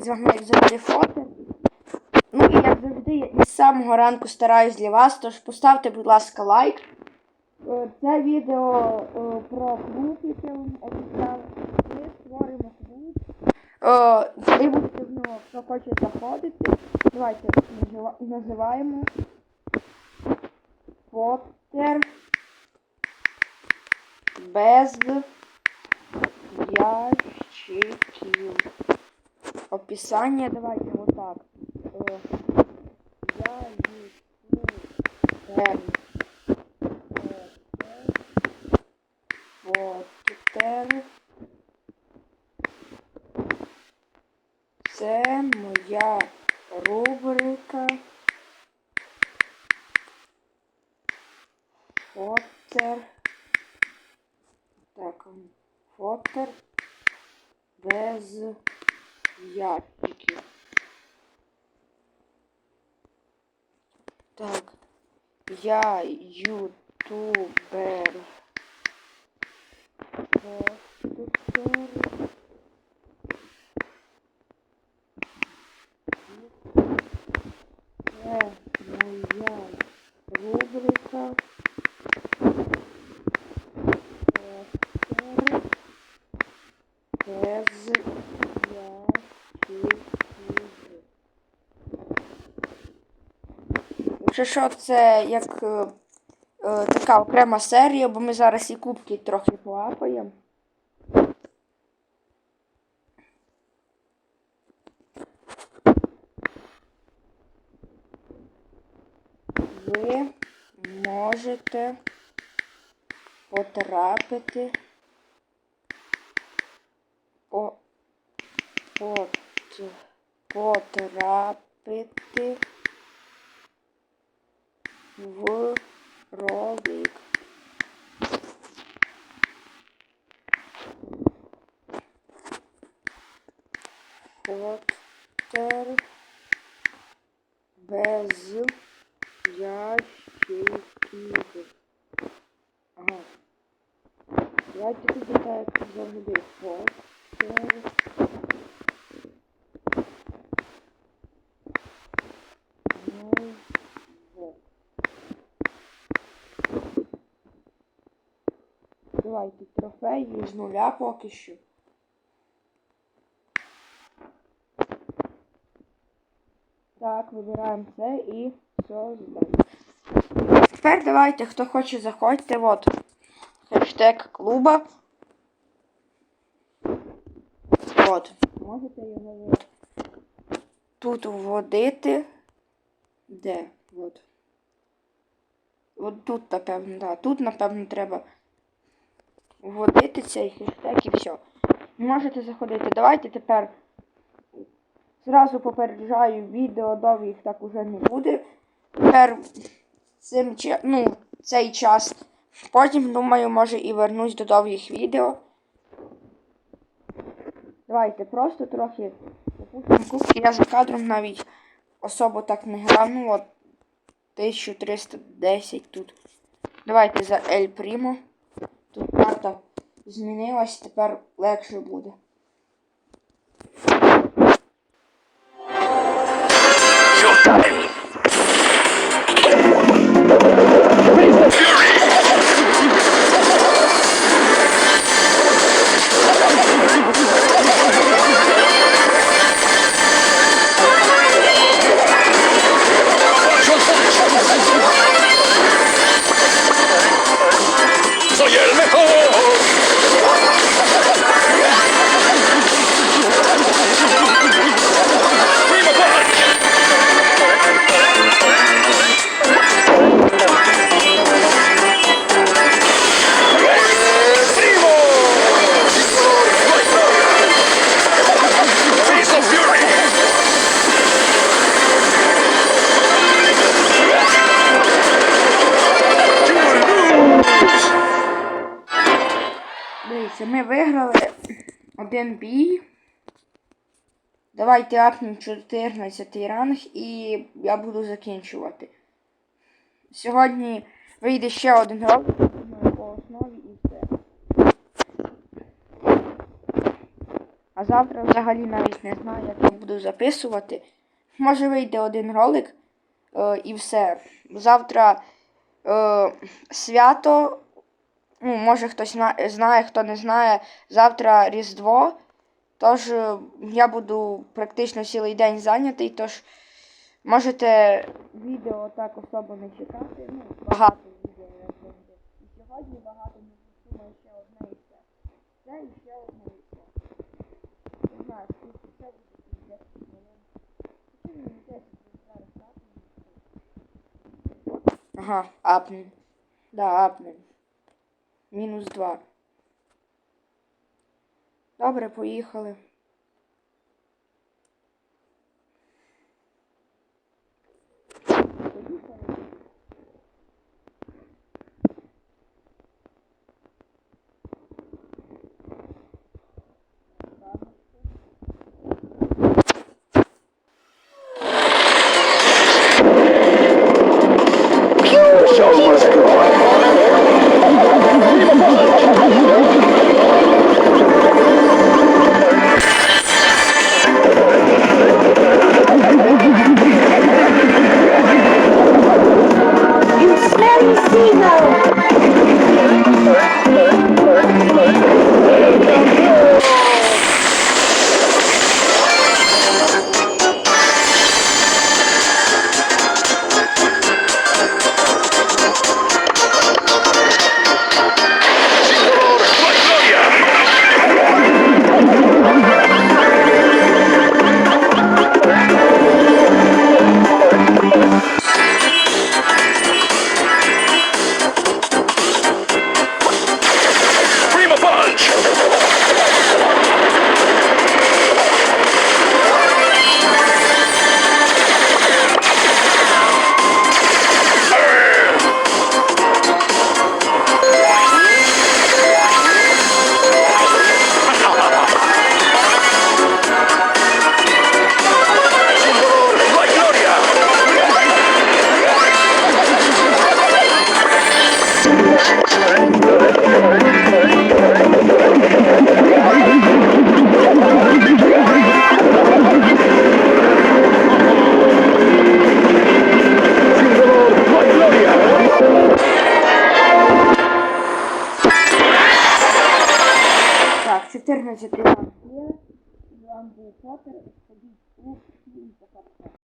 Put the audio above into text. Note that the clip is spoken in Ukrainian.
з вами як завжди фото. Ну і як завжди, я з самого ранку стараюсь для вас, тож поставте, будь ласка, лайк. Е, це відео е, про клуб, який вам обіцяли. Ми створимо клуб. Ви будете в нього, хто хоче заходити. Давайте називаємо Поттер без ящиків. Описание давайте вот так. Э, Я ютубер. Поттер. Це моя рубрика. Поттер. Так, м, Поттер без ящиків. Так, я ютубер. Поттер. Це моя рубрика. Поттер без ящиків. Якщо що, це як е, е, така окрема серія, бо ми зараз і кубки трохи полапаємо. Ви можете потрапити по, пот, потрапити в ролик. Поттер без ящиків. Ага. Давайте тут так як завжди. Поттер. Ну, Давайте трофеї з нуля поки що. Так, вибираємо це і все здаємо. Тепер давайте, хто хоче, заходьте. От хештег клуба. От. Можете його тут вводити. Де? От. От тут, напевно, да. Тут, напевно, треба вводити цей хештег і все. Можете заходити. Давайте тепер зразу попереджаю, відео довгих так уже не буде. Тепер цим, ну, цей час. Потім, думаю, може і вернусь до довгих відео. Давайте просто трохи запустимо кубки. Я за кадром навіть особо так не грав. Ну от 1310 тут. Давайте за Ель Прімо. Карта змінилась, тепер легше буде. ¡Soy один бій. Давайте апнемо 14 ранг і я буду закінчувати. Сьогодні вийде ще один ролик по основі і все. А завтра взагалі навіть не знаю, як я буду записувати. Може вийде один ролик, Е, і все. Завтра е, свято. Ну, може хтось знає, хто не знає. Завтра Різдво. Тож е, я буду практично цілий день зайнятий, тож можете відео так особо не чекати. Ну, багато відео я завжди. І сьогодні багато не думаю, ще одне і все. Це і ще одне і все. Не знаю, скільки це буде, через 10 хвилин. Чи мені 10 зараз апнем. Ага, апнем. Да, апнем. Мінус 2. Добре, поїхали. Був у